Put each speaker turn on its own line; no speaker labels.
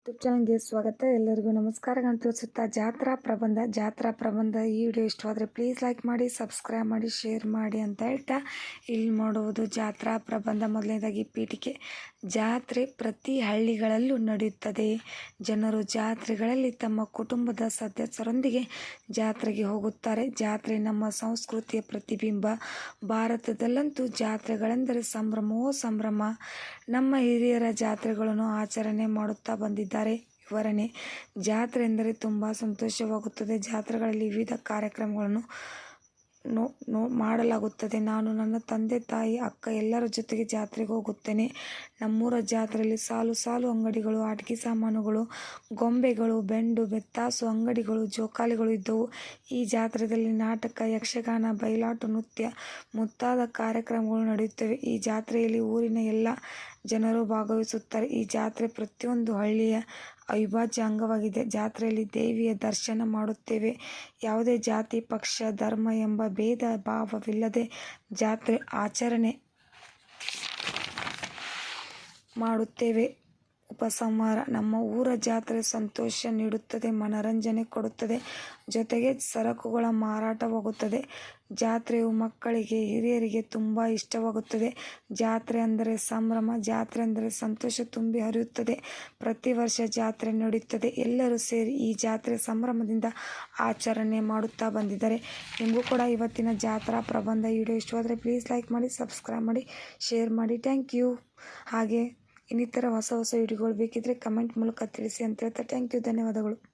YouTube ಚಾನಲ್ಗೆ ಸ್ವಾಗತ. ಎಲ್ಲರಿಗೂ ನಮಸ್ಕಾರಗಳನ್ನು ತೋರಿಸುತ್ತಾ ಜಾತ್ರಾ ಪ್ರಬಂಧ ಜಾತ್ರಾ ಪ್ರಬಂಧ. ಈ ವಿಡಿಯೋ ಇಷ್ಟವಾದರೆ ಪ್ಲೀಸ್ ಲೈಕ್ ಮಾಡಿ ಸಬ್ಸ್ಕ್ರೈಬ್ ಮಾಡಿ ಶೇರ್ ಮಾಡಿ ಅಂತ ಹೇಳ್ತಾ ಇಲ್ಲಿ ಮಾಡುವುದು ಜಾತ್ರಾ ಪ್ರಬಂಧ. ಮೊದಲನೇದಾಗಿ ಪೀಠಿಕೆ. ಜಾತ್ರೆ ಪ್ರತಿ ಹಳ್ಳಿಗಳಲ್ಲೂ ನಡೆಯುತ್ತದೆ. ಜನರು ಜಾತ್ರೆಗಳಲ್ಲಿ ತಮ್ಮ ಕುಟುಂಬದ ಸದಸ್ಯರೊಂದಿಗೆ ಜಾತ್ರೆಗೆ ಹೋಗುತ್ತಾರೆ. ಜಾತ್ರೆ ನಮ್ಮ ಸಂಸ್ಕೃತಿಯ ಪ್ರತಿಬಿಂಬ. ಭಾರತದಲ್ಲಂತೂ ಜಾತ್ರೆಗಳೆಂದರೆ ಸಂಭ್ರಮವೋ ಸಂಭ್ರಮ. ನಮ್ಮ ಹಿರಿಯರ ಜಾತ್ರೆಗಳನ್ನು ಆಚರಣೆ ಮಾಡುತ್ತಾ ಬಂದಿದ್ದಾರೆ ವಿವರಣೆ. ಜಾತ್ರೆ ಎಂದರೆ ತುಂಬ ಸಂತೋಷವಾಗುತ್ತದೆ. ಜಾತ್ರೆಗಳಲ್ಲಿ ವಿವಿಧ ಕಾರ್ಯಕ್ರಮಗಳನ್ನು ನೋ ನೋ, ಮಾಡಲಾಗುತ್ತದೆ. ನಾನು ನನ್ನ ತಂದೆ, ತಾಯಿ, ಅಕ್ಕ ಎಲ್ಲರ ಜೊತೆಗೆ ಜಾತ್ರೆಗೆ ಹೋಗುತ್ತೇನೆ. ನಮ್ಮೂರ ಜಾತ್ರೆಯಲ್ಲಿ ಸಾಲು ಸಾಲು ಅಂಗಡಿಗಳು ಆಟಿಕೆ ಸಾಮಾನುಗಳು, ಗೊಂಬೆಗಳು, ಬೆಂಡು, ಬೆತ್ತಾಸು, ಅಂಗಡಿಗಳು, ಜೋಕಾಲಿಗಳು ಇದ್ದವು. ಈ ಜಾತ್ರೆಯಲ್ಲಿ ನಾಟಕ, ಯಕ್ಷಗಾನ, ಬಯಲಾಟ, ನೃತ್ಯ ಮುಂತಾದ ಕಾರ್ಯಕ್ರಮಗಳು ನಡೆಯುತ್ತವೆ. ಈ ಜಾತ್ರೆಯಲ್ಲಿ ಊರಿನ ಎಲ್ಲ ಜನರು ಭಾಗವಹಿಸುತ್ತಾರೆ. ಈ ಜಾತ್ರೆ ಪ್ರತಿಯೊಂದು ಹಳ್ಳಿಯ ಅವಿಭಾಜ್ಯ ಅಂಗವಾಗಿದೆ. ಜಾತ್ರೆಯಲ್ಲಿ ದೇವಿಯ ದರ್ಶನ ಮಾಡುತ್ತೇವೆ. ಯಾವುದೇ ಜಾತಿ, ಪಕ್ಷ, ಧರ್ಮ ಎಂಬ ಭೇದ ಭಾವವಿಲ್ಲದೆ ಜಾತ್ರೆ ಆಚರಣೆ ಮಾಡುತ್ತೇವೆ. ಉಪಸಂಹಾರ ನಮ್ಮ ಊರ ಜಾತ್ರೆ ಸಂತೋಷ ನೀಡುತ್ತದೆ, ಮನರಂಜನೆ ಕೊಡುತ್ತದೆ, ಜೊತೆಗೆ ಸರಕುಗಳ ಮಾರಾಟವಾಗುತ್ತದೆ. ಜಾತ್ರೆಯು ಮಕ್ಕಳಿಗೆ, ಹಿರಿಯರಿಗೆ ತುಂಬ ಇಷ್ಟವಾಗುತ್ತದೆ. ಜಾತ್ರೆ ಅಂದರೆ ಸಂಭ್ರಮ, ಜಾತ್ರೆ ಅಂದರೆ ಸಂತೋಷ ತುಂಬಿ ಹರಿಯುತ್ತದೆ. ಪ್ರತಿ ವರ್ಷ ಜಾತ್ರೆ ನಡೆಯುತ್ತದೆ ಎಲ್ಲರೂ ಸೇರಿ ಈ ಜಾತ್ರೆ ಸಂಭ್ರಮದಿಂದ ಆಚರಣೆ ಮಾಡುತ್ತಾ ಬಂದಿದ್ದಾರೆ. ನಿಮಗೂ ಕೂಡ ಇವತ್ತಿನ ಜಾತ್ರಾ ಪ್ರಬಂಧ ವಿಡಿಯೋ ಇಷ್ಟವಾದರೆ ಪ್ಲೀಸ್ ಲೈಕ್ ಮಾಡಿ ಸಬ್ಸ್ಕ್ರೈಬ್ ಮಾಡಿ ಶೇರ್ ಮಾಡಿ. ಥ್ಯಾಂಕ್ ಯು ಹಾಗೆ ಇನ್ನಿತರ ಹೊಸ ಹೊಸ ವಿಡಿಯೋಗಳು ಬೇಕಿದ್ರೆ ಕಮೆಂಟ್ ಮೂಲಕ ತಿಳಿಸಿ ಅಂತ ಹೇಳ್ತಾ ಥ್ಯಾಂಕ್ ಯು ಧನ್ಯವಾದಗಳು.